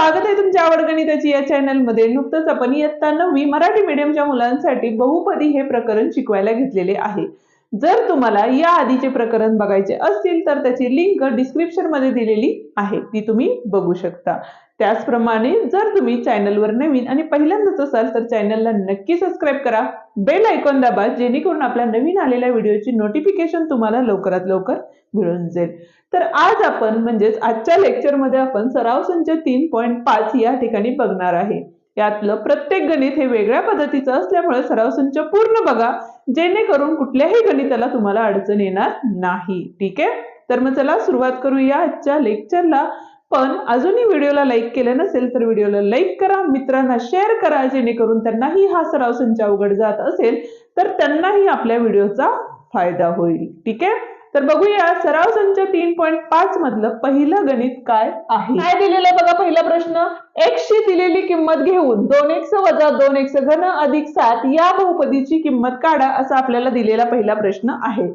स्वागत आहे तुमच्या आवड गणिताची या चॅनलमध्ये नुकतंच आपण इयत्ता नववी मराठी मीडियमच्या मुलांसाठी बहुपदी हे प्रकरण शिकवायला घेतलेले आहे. जर तुम्हाला या आधीचे प्रकरण बघायचे असतील तर त्याची लिंक डिस्क्रिप्शनमध्ये दिलेली आहे. ती तुम्ही बघू शकता. त्याचप्रमाणे जर तुम्ही चॅनलवर नवीन आणि पहिल्यांदाच असाल तर चॅनलला नक्की सबस्क्राईब करा. बेल आयकॉन दाबा जेणेकरून आपल्या नवीन आलेल्या व्हिडिओची नोटिफिकेशन तुम्हाला लवकरात लवकर मिळून जाईल. तर आज आपण म्हणजेच आजच्या लेक्चरमध्ये आपण सराव संच तीन पॉईंट पाच या ठिकाणी बघणार आहे. यातलं प्रत्येक गणित हे वेगळ्या पद्धतीचं असल्यामुळे सराव संच पूर्ण बघा जेणेकरून कुठल्याही गणिताला तुम्हाला अडचण येणार नाही. ठीक आहे? तर मग चला सुरुवात करूया आजच्या लेक्चरला. पण अजूनही व्हिडिओला लाईक केलं नसेल तर व्हिडिओला लाईक करा. मित्रांना शेअर करा जेणेकरून त्यांनाही हा सराव संच अवघड जात असेल तर त्यांनाही आपल्या व्हिडिओचा फायदा होईल. ठीक आहे? तर बघूया सराव संच तीन पॉईंट पाच मधलं पहिलं गणित काय आहे? काय दिलेलं आहे बघा पहिला प्रश्न? एक्स ची दिलेली किंमत घेऊन दोन एक्स वजा दोन एक्स घन अधिक सात या बहुपदीची किंमत काढा असा आपल्याला दिलेला पहिला प्रश्न आहे.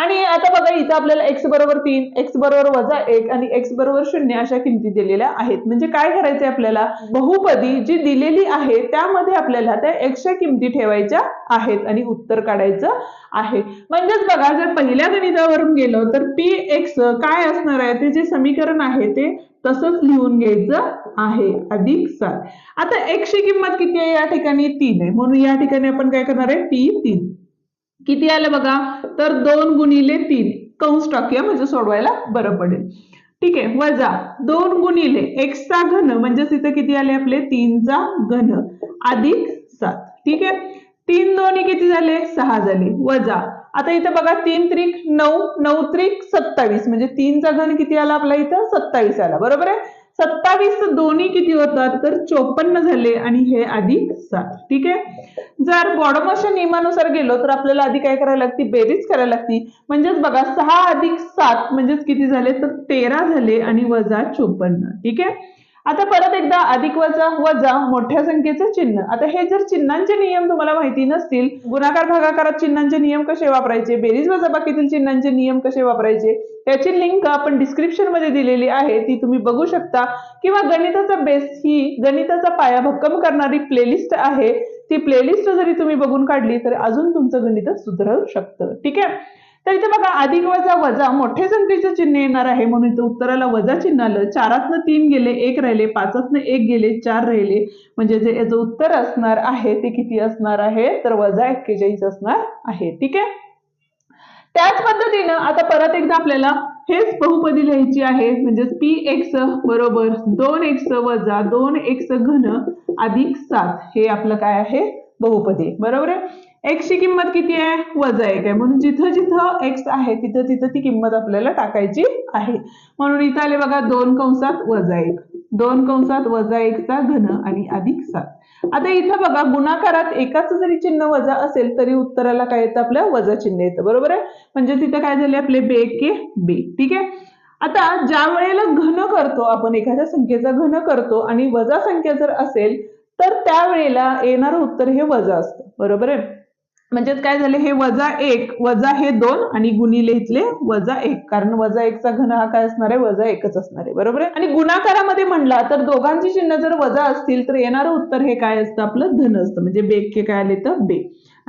आणि आता बघा इथं आपल्याला एक्स बरोबर तीन एक्स बरोबर वजा एक आणि एक्स बरोबर शून्य अशा किमती दिलेल्या आहेत. म्हणजे काय करायचंय आपल्याला? बहुपदी जी दिलेली आहे त्यामध्ये आपल्याला त्या एक्सच्या किमती ठेवायच्या आहेत आणि उत्तर काढायचं आहे. म्हणजेच बघा जर पहिल्या गणितावरून गेलो तर पी एक्स काय असणार आहे? ते जे समीकरण आहे ते तसंच लिहून घ्यायचं आहे. अधिक सात. आता एक्सची किंमत किती आहे या ठिकाणी? तीन आहे. म्हणून या ठिकाणी आपण काय करणार आहे? पी तीन. किती आलं बघा? तर दोन गुणिले तीन. कंस टाकूया म्हणजे सोडवायला बरं पडेल. ठीक आहे वजा. दोन गुणिले एक्सचा घन म्हणजेच इथं किती आले आपले? तीनचा घन. अधिक सात. ठीक आहे? तीन दोन्ही किती झाले? सहा झाले. वजा. आता इथं बघा तीन त्रिक नऊ नऊ त्रिक सत्तावीस. म्हणजे तीनचा घन किती आला आपला इथं? सत्तावीस आला. बरोबर आहे? सत्तावीस दोन्ही किती होतात? तर चोपन्न झाले आणि हे अधिक सात. ठीक आहे? जर बॉडमोशन नियमानुसार गेलो तर आपल्याला आधी काय करायला लागते? बेरीज करायला लागती. म्हणजेच बघा सहा अधिक सात म्हणजेच किती झाले? तर तेरा झाले आणि वजा चोपन्न. ठीक आहे? आता परत एकदा अधिक वजा वजा मोठ्या संख्येचे चिन्ह. आता हे जर चिन्हांचे नियम तुम्हाला माहिती नसतील गुणाकार भागाकारात चिन्हांचे नियम कसे वापरायचे बेरीज वजाबाकीतील चिन्हांचे नियम कसे वापरायचे त्याची लिंक आपण डिस्क्रिप्शनमध्ये दिलेली आहे ती तुम्ही बघू शकता. किंवा गणिताचा बेस ही गणिताचा पाया भक्कम करणारी प्लेलिस्ट आहे. ती प्लेलिस्ट जरी तुम्ही बघून काढली तर अजून तुमचं गणित सुधारू शकतं. ठीक आहे? तर इथे बघा अधिक वजा वजा मोठ्या संख्येचं चिन्ह येणार आहे म्हणून इथं उत्तराला वजा चिन्ह आलं. चारातनं तीन गेले एक राहिले. पाचातनं एक गेले चार राहिले. म्हणजे जे याचं उत्तर असणार आहे ते किती असणार आहे? तर वजा एक्केचाळीस असणार आहे. ठीक आहे? त्याच पद्धतीनं आता परत एकदा आपल्याला हेच बहुपदी लिहायची आहे. म्हणजेच पी एक्स बरोबर दोन एक्स वजा दोन एक्स घन अधिक सात. हे आपलं काय आहे? बहुपदी. बरोबर आहे? एक्सची किंमत किती आहे? वजा एक आहे. म्हणून जिथं जिथं एक्स आहे तिथं तिथं ती किंमत आपल्याला टाकायची आहे. म्हणून इथं आले बघा दोन कंसात वजा एक. दोन कंसात वजा एकचा घन आणि अधिक सात. आता इथं बघा गुणाकारात एकाच जरी चिन्ह वजा असेल तरी उत्तराला काय येतं आपल्या वजा चिन्ह येतं. बरोबर आहे? म्हणजे तिथं काय झाले आपले? बे के बे. ठीक आहे? आता ज्या वेळेला घन करतो आपण एखाद्या संख्येचा घन करतो आणि वजा संख्या जर असेल तर त्यावेळेला येणारं उत्तर हे वजा असतं. बरोबर आहे? म्हणजेच काय झाले? हे वजा एक वजा हे दोन आणि गुणिले इथले वजा एक. कारण वजा एकचा घन हा काय असणार आहे? वजा एकच असणार आहे. बरोबर आहे? आणि गुणाकारामध्ये म्हणला तर दोघांची चिन्ह जर वजा असतील तर येणारं उत्तर हे काय असतं? आपलं धन असतं. म्हणजे बेके काय आले तर बे.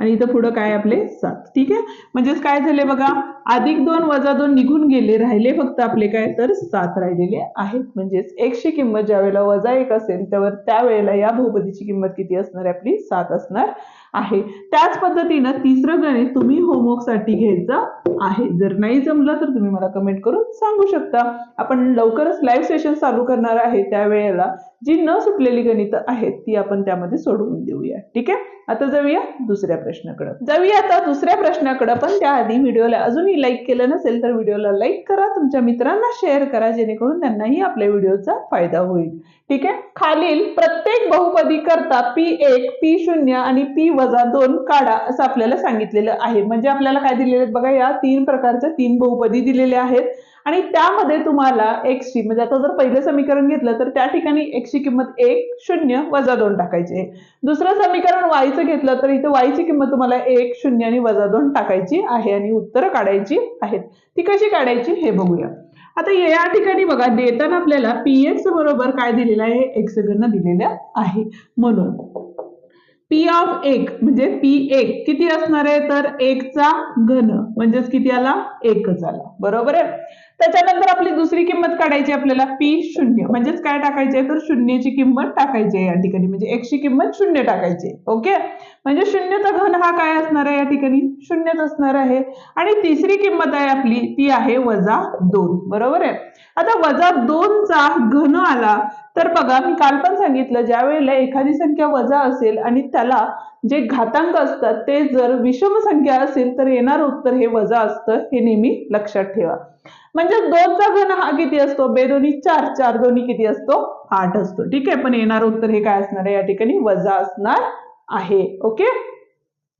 आणि इथं पुढं काय आपले सात. ठीक आहे? म्हणजेच काय झाले बघा? अधिक दोन वजा दोन निघून गेले राहिले फक्त आपले काय? तर सात राहिलेले आहेत. म्हणजेच एकशे किंमत ज्या वेळेला वजा एक असेल त्यावर त्यावेळेला या बहुपदीची किंमत किती असणार आहे? आपली सात असणार आहे. त्याच पद्धतीनं तिसरं गणित तुम्ही होमवर्कसाठी घ्यायचं आहे. जर नाही जमलं तर तुम्ही मला कमेंट करून सांगू शकता. आपण लवकरच लाईव्ह सेशन चालू करणार आहे. त्यावेळेला जी न सुटलेली गणितं आहेत ती आपण त्यामध्ये सोडवून देऊया. ठीक आहे? आता जाऊया दुसऱ्या प्रश्नाकडे. जाऊया आता दुसऱ्या प्रश्नाकडे पण त्याआधी व्हिडिओला अजूनही लाईक केलं नसेल तर व्हिडिओला लाईक करा तुमच्या मित्रांना शेअर करा जेणेकरून त्यांनाही आपल्या व्हिडिओचा फायदा होईल. ठीक आहे? खालील प्रत्येक बहुपदी करता पी एक पी शून्य आणि पी वजा दोन काढा असं आपल्याला सांगितलेलं आहे. म्हणजे आपल्याला काय दिलेलं बघा या तीन प्रकारच्या तीन बहुपदी दिलेल्या आहेत. आणि त्यामध्ये तुम्हाला एक्सची म्हणजे आता जर पहिलं समीकरण घेतलं तर त्या ठिकाणी एक्सची किंमत एक शून्य वजा दोन टाकायची आहे. दुसरं समीकरण वायचं घेतलं तर इथं वायची किंमत तुम्हाला एक शून्य आणि वजा दोन टाकायची आहे आणि उत्तरं काढायची आहेत. ती कशी काढायची हे बघूया. आता या ठिकाणी बघा देताना आपल्याला पी एक्स बरोबर काय दिलेलं आहे? एक्स घन दिलेलं आहे. म्हणून पी ऑफ एक म्हणजे पी एक. किती असणार आहे? तर एकचा घन. म्हणजेच किती आला? एकच आला. बरोबर आहे? त्याच्यानंतर आपली दुसरी किंमत काढायची आपल्याला. पी शून्य. म्हणजेच काय टाकायची? आहे तर शून्यची किंमत टाकायची आहे या ठिकाणी. म्हणजे एकची किंमत शून्य टाकायची आहे. ओके? म्हणजे शून्यचा घन हा काय असणार आहे या ठिकाणी? शून्यच असणार आहे. आणि तिसरी किंमत आहे आपली ती आहे वजा दोन. बरोबर आहे? आता वजा दोनचा घन आला. तर बघा मी काल पण सांगितलं ज्या वेळेला एखादी संख्या वजा असेल आणि त्याला जे घातांक असतात ते जर विषम संख्या असेल तर येणार उत्तर हे वजा असतं हे नेहमी लक्षात ठेवा. म्हणजे दोनचा घन हा किती असतो? बेदोनी चार चार दोन्ही किती असतो? आठ असतो. ठीक आहे पण येणार उत्तर हे काय असणार आहे? या ठिकाणी वजा असणार आहे. ओके?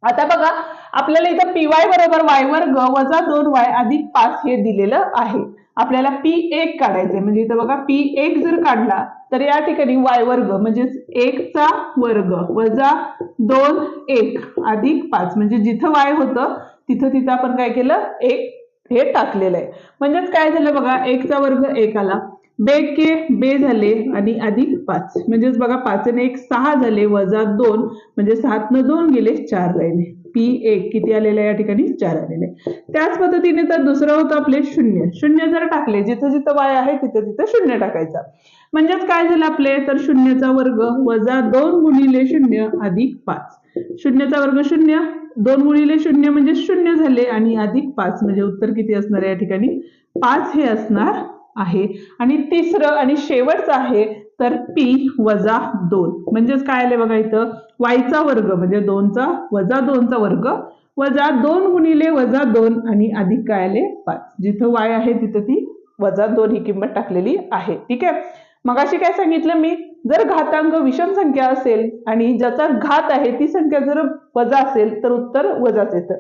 आता बघा आपल्याला इथं पी वाय बरोबर वाय वर्ग वजा दोन वाय अधिक पाच हे दिलेलं आहे. आपल्याला पी एक काढायचंय. म्हणजे इथं बघा पी एक जर काढला तर या ठिकाणी वाय वर्ग म्हणजेच एकचा वर्ग वजा दोन एक अधिक पाच. म्हणजे जिथं वाय होतं तिथं तिथं आपण काय केलं? एक हे टाकलेलं आहे. म्हणजेच काय झालं बघा एकचा वर्ग एक आला. बे के बे झाले आणि अधिक पाच. म्हणजेच बघा पाच आणि एक सहा झाले वजा दोन. म्हणजे सात न दोन गेले चार राहिले. पी एक किती आलेलं आहे या ठिकाणी? चार आलेले. आहे. त्याच पद्धतीने तर दुसरं होतं आपले शून्य. शून्य जर टाकले जिथं जिथं वाय आहे तिथं तिथं शून्य टाकायचा. म्हणजेच काय झालं आपले? तर शून्यचा वर्ग वजा दोन गुणिले शून्य अधिक पाच. शून्यचा वर्ग शून्य दोन गुणिले शून्य म्हणजे शून्य झाले आणि अधिक पाच म्हणजे उत्तर किती असणार या ठिकाणी? पाच हे असणार आहे. आणि तिसरं आणि शेवटचं आहे तर पी वजा दोन. म्हणजेच काय आले बघा इथं? वायचा वर्ग म्हणजे दोनचा वजा दोनचा वर्ग वजा दोन गुणिले वजा दोन आणि अधिक काय आले? पाच. जिथं वाय आहे तिथं ती वजा दोन ही किंमत टाकलेली आहे. ठीक आहे? मगाशी काय सांगितलं मी? जर घातांक विषम संख्या असेल आणि ज्याचा घात आहे ती संख्या जर वजा असेल तर उत्तर वजाच येतं.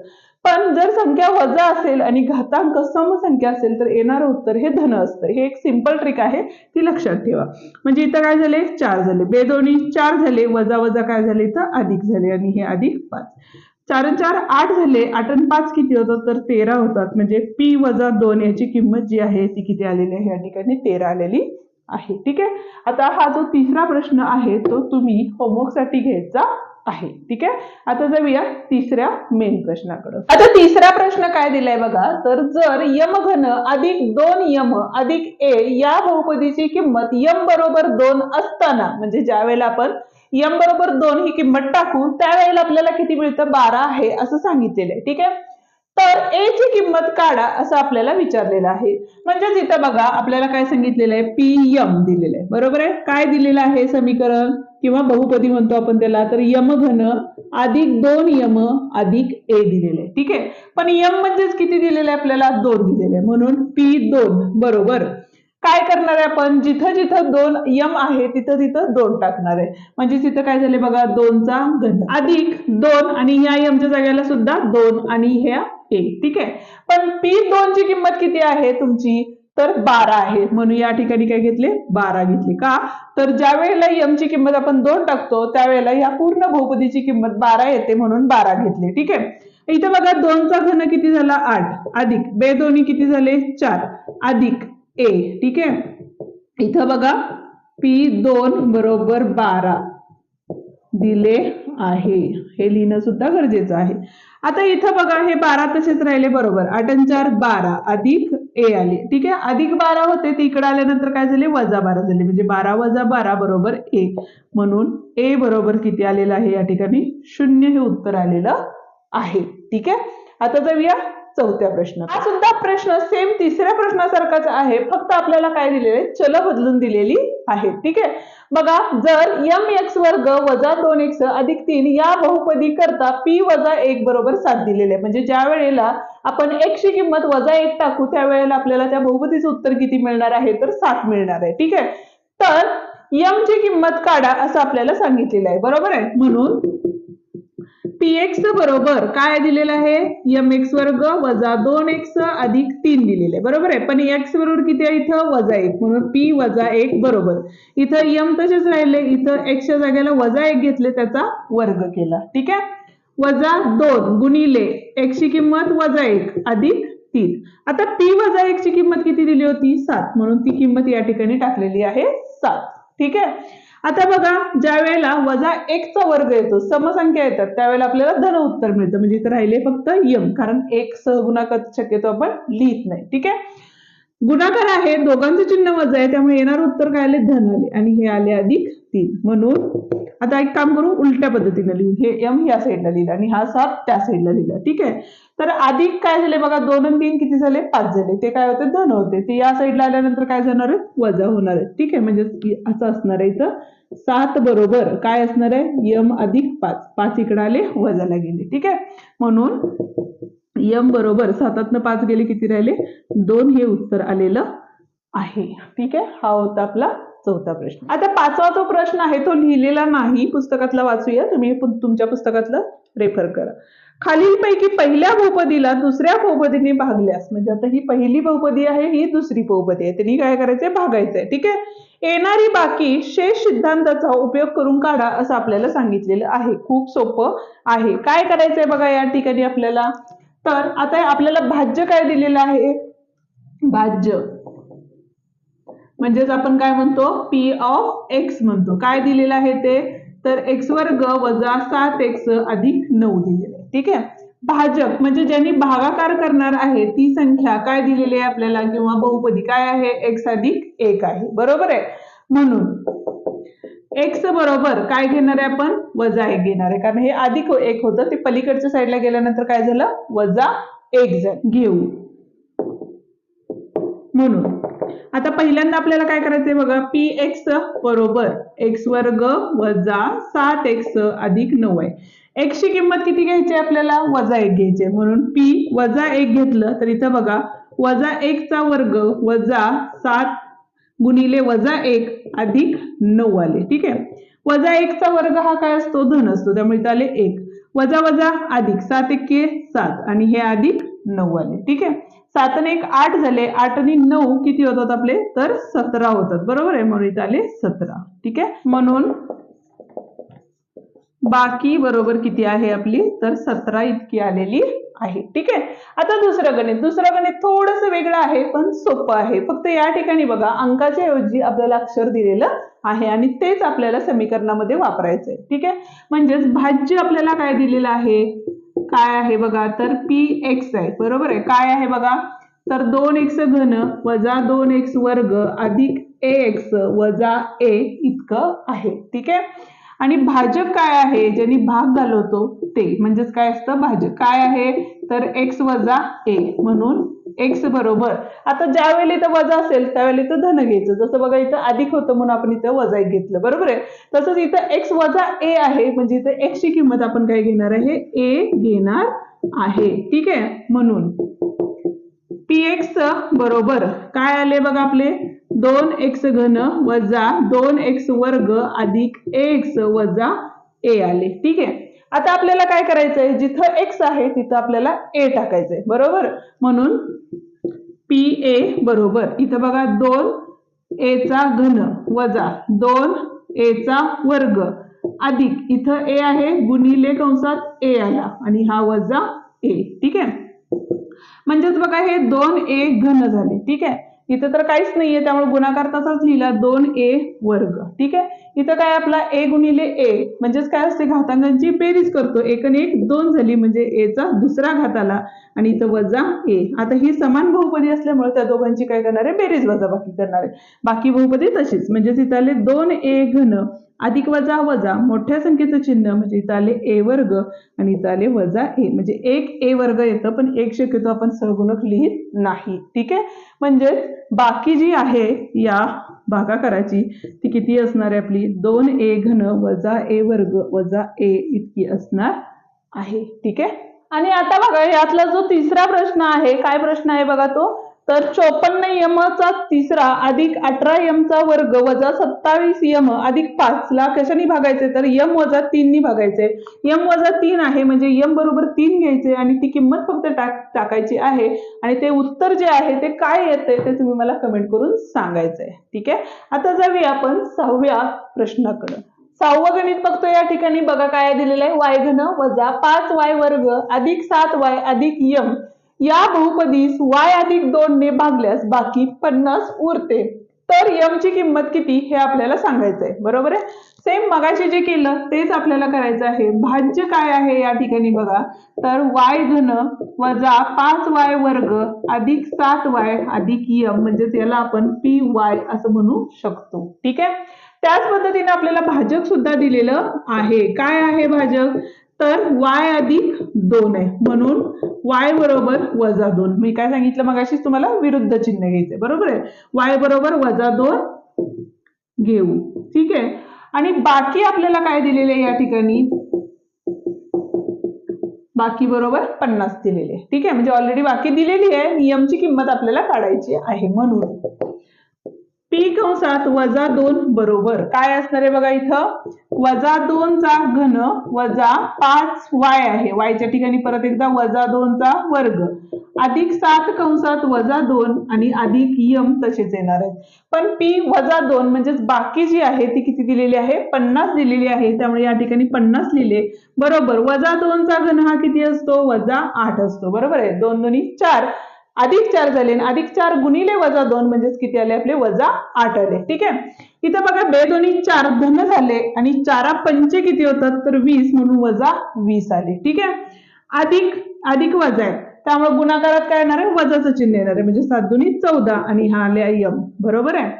पण जर संख्या वजा असेल आणि घातांक समसंख्या असेल तर येणारं उत्तर हे धन असतं. हे एक सिंपल ट्रिक आहे ती लक्षात ठेवा. म्हणजे इथं काय झाले? चार झाले. बेदोनी चार झाले वजा वजा काय झाले? इथं अधिक झाले आणि हे अधिक पाच. चार चार आठ झाले. आठ आणि पाच किती होतं तर तेरा होतात. म्हणजे पी वजा दोन याची किंमत जी आहे ती किती आलेली आहे? या ठिकाणी तेरा आलेली आहे. ठीक आहे? आता हा जो तिसरा प्रश्न आहे तो तुम्ही होमवर्कसाठी घ्यायचा आहे. ठीक आहे? आता जाऊया तिसऱ्या मेन प्रश्नाकडे. आता तिसरा प्रश्न काय दिलाय बघा? तर जर यम घन अधिक दोन यम अधिक ए या बहुपदीची किंमत यम बरोबर दोन असताना म्हणजे ज्या वेळेला आपण यम बरोबर दोन ही किंमत टाकू त्यावेळेला आपल्याला किती मिळतं? बारा आहे असं सांगितलेलं आहे. ठीक आहे? तर ए ची किंमत काढा असं आपल्याला विचारलेलं आहे. म्हणजे इथं बघा आपल्याला काय सांगितलेलं आहे? पी यम दिलेलं आहे. बरोबर आहे? काय दिलेलं आहे समीकरण? किंवा बहुपदी म्हणतो आपण त्याला तर यम घन अधिक दोन यम अधिक ए दिलेलं आहे. ठीक आहे? पण यम म्हणजेच किती दिलेलं आहे आपल्याला? दोन दिलेलं आहे. म्हणून पी दोन. बरोबर? काय करणार आहे आपण? जिथं जिथं दोन यम आहे तिथं तिथं दोन टाकणार आहे. म्हणजे तिथं काय झाले बघा? दोनचा घन. अधिक दोन आणि ह्या यमच्या जागेला सुद्धा दोन आणि ह्या एक ठीक आहे. पण पी दोन ची किंमत किती आहे तुमची? तर बारा आहे. म्हणून या ठिकाणी काय घेतले? बारा घेतले. का? तर ज्या वेळेला ची किंमत आपण दोन टाकतो त्यावेळेला या पूर्ण बहुपदीची किंमत बारा येते म्हणून बारा घेतले. ठीक आहे? इथं बघा दोनचा घन किती झाला? आठ. अधिक. बे दोन्ही किती झाले? चार. अधिक. ए. ठीक आहे? इथं बघा पी दोन बरोबर बारा. दिले आहे. हे लिहिणं सुद्धा गरजेचं आहे. आता इथं बघा हे बारा तसेच राहिले बरोबर. आठ चार बारा अधिक ए आले. ठीक आहे? अधिक बारा होते ते इकडे आल्यानंतर काय झाले? वजा बारा झाले. म्हणजे बारा वजा बारा बरोबर ए म्हणून ए बरोबर किती आलेलं आहे? या ठिकाणी शून्य हे उत्तर आलेलं आहे. ठीक आहे? आता जाऊया. चौथ्या प्रश्न हा सुद्धा प्रश्न सेम तिसऱ्या प्रश्नासारखाच आहे. फक्त आपल्याला काय दिलेले? चल बदलून दिलेली आहे. ठीक आहे? बघा जर एम एक्स वर्ग वजा दोन एक्स अधिक तीन या बहुपदी करता पी वजा एक बरोबर सात दिलेले. आहे म्हणजे ज्या वेळेला आपण एक ची किंमत वजा एक टाकू त्यावेळेला आपल्याला त्या बहुपदीचं उत्तर किती मिळणार आहे? तर सात मिळणार आहे. ठीक आहे? तर यम ची किंमत काढा असं आपल्याला सांगितलेलं आहे. बरोबर आहे? म्हणून पी एक्स बरोबर काय दिलेलं आहे? यम एक्स वर्ग वजा दोन एक्स अधिक तीन दिलेले आहे. बरोबर आहे? पण एक्स बरोबर किती आहे इथं? वजा एक. म्हणून पी वजा एक बरोबर. इथं यम तसेच राहिले. इथं एक्सच्या जागेला वजा एक घेतले त्याचा वर्ग केला. ठीक आहे? वजा दोन गुणिले एक्सची किंमत वजा एक अधिक तीन. आता पी वजा एकची किंमत किती दिली होती? सात. म्हणून ती किंमत या ठिकाणी टाकलेली आहे सात. ठीक आहे? आता बघा ज्या वेळेला वजा एकचा वर्ग येतो समसंख्या येतात त्यावेळेला आपल्याला धन उत्तर मिळतं. म्हणजे इथे राहिले फक्त यम कारण एक सहगुणाकार शक्यतो आपण लिहित नाही. ठीक आहे? गुणाकार आहे. दोघांचं चिन्ह वजा आहे. त्यामुळे येणार उत्तर काय आले? धन आले. आणि हे आले अधिक तीन. म्हणून आता एक काम करू. उलट्या पद्धतीने लिहू. हे यम या साईडला लिहिलं आणि हा सात त्या साईडला लिहिला. ठीक आहे? तर अधिक काय झाले बघा? दोन आणि तीन किती झाले? पाच झाले. ते काय होते? धन होते. ते या साईडला आल्यानंतर काय जाणार आहे वजा होणार आहे ठीक आहे? म्हणजे असं असणार आहे इथं. सात बरोबर काय असणार आहे? यम अधिक पाच. पाच इकडे आले वजाला गेले. ठीक आहे? म्हणून यम बरोबर सातातनं पाच गेले किती राहिले? दोन हे उत्तर आलेलं आहे. ठीक आहे? हा होता आपला चौथा प्रश्न. आता पाचवा जो प्रश्न आहे तो लिहिलेला नाही. पुस्तकातला वाचूया. तुम्ही तुमच्या पुस्तकातलं रेफर करा. खालीलपैकी पहिल्या बहुपदीला दुसऱ्या बहुपदीने भागल्यास म्हणजे आता ही पहिली बहुपदी आहे ही दुसरी बहुपदी आहे. त्यांनी काय करायचंय? भागायचंय. ठीक आहे? येणारी बाकी शेष सिद्धांताचा उपयोग करून काढा असं आपल्याला सांगितलेलं आहे. खूप सोपं आहे. काय करायचंय बघा या ठिकाणी आपल्याला? तर आता आपल्याला भाज्य काय दिलेलं आहे? भाज्य. म्हणजेच आपण काय म्हणतो? पी ऑफ एक्स म्हणतो. काय दिलेलं आहे ते? तर एक्स वर्ग वजा सात एक्स अधिक नऊ दिलेलं आहे. ठीक आहे? भाजक म्हणजे ज्यांनी भागाकार करणार आहे ती संख्या काय दिलेली आहे आपल्याला? किंवा बहुपदी काय आहे? एक्स अधिक एक आहे. बरोबर आहे? म्हणून एक्स बरोबर काय घेणार आहे आपण? वजा एक घेणार आहे. कारण हे अधिक एक होतं. ते पलीकडच्या साईडला गेल्यानंतर काय झालं? वजा एक जण घेऊ. म्हणून. आता पहिल्यांदा आपल्याला काय करायचंय बघा? पी एक्स बरोबर एक्स वर्ग वजा सात एक्स अधिक नऊ आहे. एक्सची किंमत किती घ्यायची आहे आपल्याला? वजा एक घ्यायची आहे. म्हणून पी वजा एक घेतलं. तर इथं बघा वजा एकचा वर्ग वजा सात गुणिले वजा एक अधिक नऊ आले. ठीक आहे? वजा एकचा वर्ग हा काय असतो? धन असतो. त्यामुळे इथं आले एक. वजा वजा अधिक सात एके सात. आणि हे अधिक नऊ आले. ठीक आहे? सात आणि एक आठ झाले. आठ आणि नऊ किती होतात आपले? तर सतरा होतात. बरोबर आहे? म्हणून इथं आले सतरा. ठीक आहे? म्हणून बाकी बरोबर किती आहे आपली? तर सतरा इतकी आलेली आहे. ठीक आहे? आता दुसरं गणित. दुसरं गणित थोडंसं वेगळं आहे पण सोपं आहे. फक्त या ठिकाणी बघा अंकाच्या ऐवजी आपल्याला अक्षर दिलेलं आहे आणि तेच आपल्याला समीकरणामध्ये वापरायचं आहे ठीक आहे? म्हणजेच भाज्य आपल्याला काय दिलेलं आहे? काय आहे बघा? तर पी एक्स आहे. बरोबर आहे? काय आहे बघा? तर दोन एक्स घन वजा दोन एक्स वर्ग अधिक ए एक्स वजा ए इतकं आहे. ठीक आहे? आणि भाजक काय आहे? ज्यांनी भाग घालवतो ते. म्हणजेच काय असतं? भाजक काय आहे? तर एक्स वजा ए म्हणून एक्स बरोबर. आता ज्यावेळी इथं वजा असेल त्यावेळेला इथं धन घ्यायचं. जसं बघा इथं अधिक होतं म्हणून आपण इथं वजा एक घेतलं. बरोबर आहे? तसंच इथं एक्स वजा ए आहे म्हणजे इथं एक्स ची किंमत आपण काय घेणार आहे? ए घेणार आहे. ठीक आहे? म्हणून. पी एक्स बरोबर. काय आले बघा आपले? दोन एक्स घन वजा दोन एक्स वर्ग अधिक एक्स वजा ए आले. ठीक आहे? आता आपल्याला काय करायचंय? जिथं एक्स आहे तिथं आपल्याला ए टाकायचंय. बरोबर? म्हणून पी ए बरोबर. इथं बघा दोन ए चा घन वजा दोन ए चा वर्ग अधिक. इथं ए आहे गुणिले कंसात ए आला आणि हा वजा ए. ठीक आहे? म्हणजेच बघा हे दोन ए घन झाले. ठीक आहे? इथं तर काहीच नाहीये त्यामुळे गुणाकार तसाच लिहिला दोन ए वर्ग. ठीक आहे? इथं काय आपला ए गुणिले ए म्हणजेच काय असते घातांकांची बेरीज करतो. एक आणि एक दोन झाली म्हणजे एचा दुसरा घात आला आणि इथं वजा ए. आता ही समान बहुपदी असल्यामुळे त्या दोघांची काय करणार आहे? बेरीज वजा बाकी करणार आहे. बाकी बहुपदी तशीच. म्हणजेच इथं आले दोन ए घन अधिक वजा वजा मोठ्या संख्येचं चिन्ह म्हणजे इथं आले ए वर्ग आणि इथं आले वजा ए. म्हणजे एक ए वर्ग येतं पण एक शक्यतो आपण सहगुणक लिहित नाही. ठीक आहे? म्हणजे बाकी जी आहे या भागाकाराची ती किती असणार आहे आपली? दोन ए घन वजा ए वर्ग वजा ए इतकी असणार आहे. ठीक आहे? आणि आता बघा यातला जो तिसरा प्रश्न आहे काय प्रश्न आहे बघा तो? तर चोपन्न यमचा तिसरा अधिक अठरा यमचा वर्ग वजा सत्तावीस यम अधिक पाच. ला कशाने भागायचे? तर यम वजा तीननी भागायचे. यम वजा तीन आहे म्हणजे यम बरोबर तीन घ्यायचे आणि ती किंमत फक्त टाक टाकायची आहे. आणि ते उत्तर जे आहे ते काय येते? ते तुम्ही मला कमेंट करून सांगायचंय. ठीक आहे? आता जाऊया आपण सहाव्या प्रश्नाकडं. सहावं गणित बघतो या ठिकाणी. बघा काय दिलेलं आहे? वाय घन वजा पाच वाय वर्ग अधिक सात वाय अधिक यम. या बहुपदीस वाय अधिक दोन ने भागल्यास बाकी पन्नास उरते. तर यम ची किंमत किती हे आपल्याला सांगायचं आहे बरोबर आहे? सेम मगाशी जे केलं तेच आपल्याला करायचं आहे. भाज्य काय आहे या ठिकाणी बघा. तर वाय घन वजा पाच वाय वर्ग अधिक सात वाय अधिक यम म्हणजेच याला आपण पी वाय असं म्हणू शकतो. ठीक आहे? त्याच पद्धतीने आपल्याला भाजक सुद्धा दिलेलं आहे. काय आहे भाजक? तर वाय अधिक दोन आहे. म्हणून वाय बरोबर वजा दोन. मी काय सांगितलं मग तुम्हाला? विरुद्ध चिन्ह घ्यायचंय. बरोबर आहे? वाय बरोबर वजा दोन घेऊ. ठीक आहे? आणि बाकी आपल्याला काय दिलेले या ठिकाणी? बाकी बरोबर पन्नास दिलेले. ठीक आहे? म्हणजे ऑलरेडी बाकी दिलेली आहे. नियमची किंमत आपल्याला काढायची आहे. म्हणून. पी कंसात वजा दोन बरोबर. काय असणार आहे बघा इथं? वजा दोनचा घन वजा पाच वाय आहे. वायच्या ठिकाणी परत एकदा वजा दोनचा वर्ग. अधिक सात कंसात वजा दोन आणि अधिक यम तसेच येणार आहेत. पण पी वजा दोन म्हणजेच बाकी जी आहे ती किती दिलेली आहे? पन्नास दिलेली आहे. त्यामुळे या ठिकाणी पन्नास लिहिले. बरोबर. वजा दोनचा घन हा किती असतो? वजा आठ असतो. बरोबर आहे? दोन दोन्ही चार. अधिक चार झाले आणि अधिक चार गुणिले वजा दोन म्हणजेच किती आले? आपले वजा आठ आले. ठीक आहे? इथं बघा बे दोन्ही चार धन झाले आणि चारा पंचे किती होतात? तर वीस म्हणून वजा वीस आले. ठीक आहे? अधिक अधिक वजा आहे त्यामुळे गुणाकारात काय येणार आहे? वजाचं चिन्ह येणार आहे. म्हणजे सात दोन्ही चौदा आणि हा आले यम. बरोबर आहे?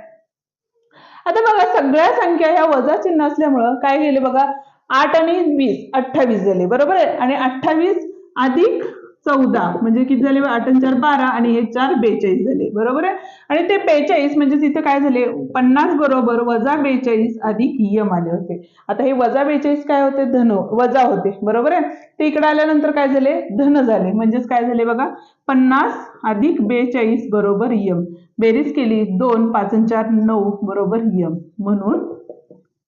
आता बघा सगळ्या संख्या ह्या वजा चिन्ह असल्यामुळं काय गेले बघा? आठ आणि वीस अठ्ठावीस झाले. बरोबर आहे? आणि अठ्ठावीस अधिक चौदा. म्हणजे किती झाले? आठ आणि चार बारा आणि हे चार बेचाळीस झाले. बरोबर आहे? आणि ते बेचाळीस म्हणजे तिथे काय झाले? पन्नास बरोबर वजा बेचाळीस अधिक यम आले होते. आता हे वजा बेचाळीस काय होते? धन वजा होते. बरोबर आहे? ते इकडे आल्यानंतर काय झाले? धन झाले. म्हणजेच काय झाले बघा? पन्नास अधिक बेचाळीस बरोबर यम. बेरीज केली. दोन पाच आणि चार नऊ बरोबर यम. म्हणून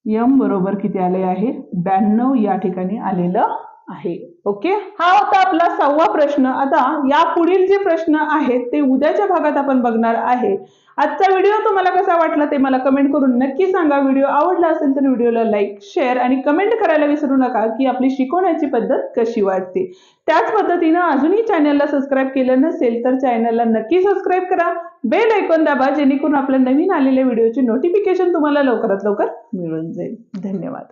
यम बरोबर किती आले आहे? ब्याण्णव या ठिकाणी आलेलं आहे. ओके हा होता आपला सहावा प्रश्न. आता या पुढील जे प्रश्न आहेत ते उद्याच्या भागात आपण बघणार आहे. आजचा व्हिडिओ तुम्हाला कसा वाटला ते मला कमेंट करून नक्की सांगा. व्हिडिओ आवडला असेल तर व्हिडिओला लाईक शेअर आणि कमेंट करायला विसरू नका की आपली शिकवण्याची पद्धत कशी वाटते. त्याच पद्धतीनं अजूनही चॅनलला सबस्क्राईब केलं नसेल तर चॅनलला नक्की सबस्क्राईब करा. बेल ऐकून दाबा जेणेकरून आपल्या नवीन आलेल्या व्हिडिओचे नोटिफिकेशन तुम्हाला लवकरात लवकर मिळून जाईल. धन्यवाद.